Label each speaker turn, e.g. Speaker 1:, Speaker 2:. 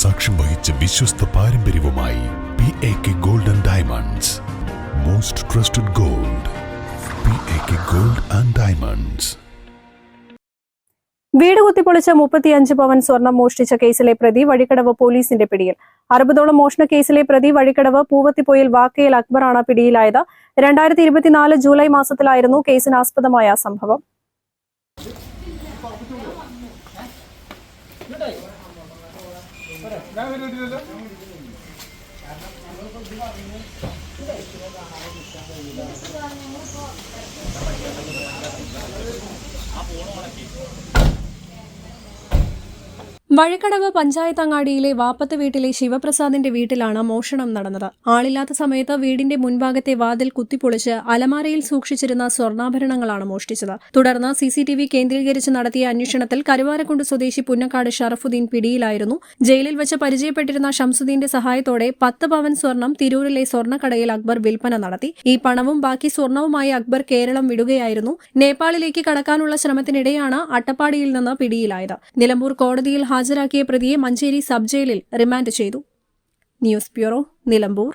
Speaker 1: സാക്ഷ്യം വഹിച്ച വിശ്വസ്ത പാരമ്പര്യവുമായി P A K gold and diamonds most trusted gold P A K gold and diamonds
Speaker 2: വീട് കുത്തിപ്പൊളിച്ച മുപ്പത്തിയഞ്ച് പവൻ സ്വർണം മോഷ്ടിച്ച കേസിലെ പ്രതി വഴിക്കടവ് പോലീസിന്റെ പിടിയിൽ. അറുപതോളം മോഷണ കേസിലെ പ്രതി വഴിക്കടവ് പൂവത്തിപ്പൊയിൽ വാക്കയിൽ അക്ബറാണ് പിടിയിലായത്. രണ്ടായിരത്തി ഇരുപത്തിനാല് ജൂലൈ മാസത്തിലായിരുന്നു കേസിനാസ്പദമായ സംഭവം. ആ ഫോൺ ഉണക്കി വഴിക്കടവ് പഞ്ചായത്ത് അങ്ങാടിയിലെ വാപ്പത്ത് വീട്ടിലെ ശിവപ്രസാദിന്റെ വീട്ടിലാണ് മോഷണം നടന്നത്. ആളില്ലാത്ത സമയത്ത് വീടിന്റെ മുൻഭാഗത്തെ വാതിൽ കുത്തിപ്പൊളിച്ച് അലമാരയിൽ സൂക്ഷിച്ചിരുന്ന സ്വർണാഭരണങ്ങളാണ് മോഷ്ടിച്ചത്. തുടർന്ന് സിസിടിവി കേന്ദ്രീകരിച്ച് നടത്തിയ അന്വേഷണത്തിൽ കരുവാരക്കുണ്ട് സ്വദേശി പുന്നക്കാട് ഷറഫുദ്ദീൻ പിടിയിലായിരുന്നു. ജയിലിൽ വെച്ച് പരിചയപ്പെട്ടിരുന്ന ഷംസുദ്ദീന്റെ സഹായത്തോടെ പത്ത് പവൻ സ്വർണം തിരൂരിലെ സ്വർണക്കടയിൽ അക്ബർ വിൽപ്പന നടത്തി. ഈ പണവും ബാക്കി സ്വർണവുമായി അക്ബർ കേരളം വിടുകയായിരുന്നു. നേപ്പാളിലേക്ക് കടക്കാനുള്ള ശ്രമത്തിനിടെയാണ് അട്ടപ്പാടിയിൽ നിന്ന് പിടിയിലായത്. നിലമ്പൂർ കോടതിയിൽ ഹാജരാക്കിയ പ്രതിയെ മഞ്ചേരി സബ് ജയിലിൽ റിമാൻഡ് ചെയ്തു. News bureau Nilambur.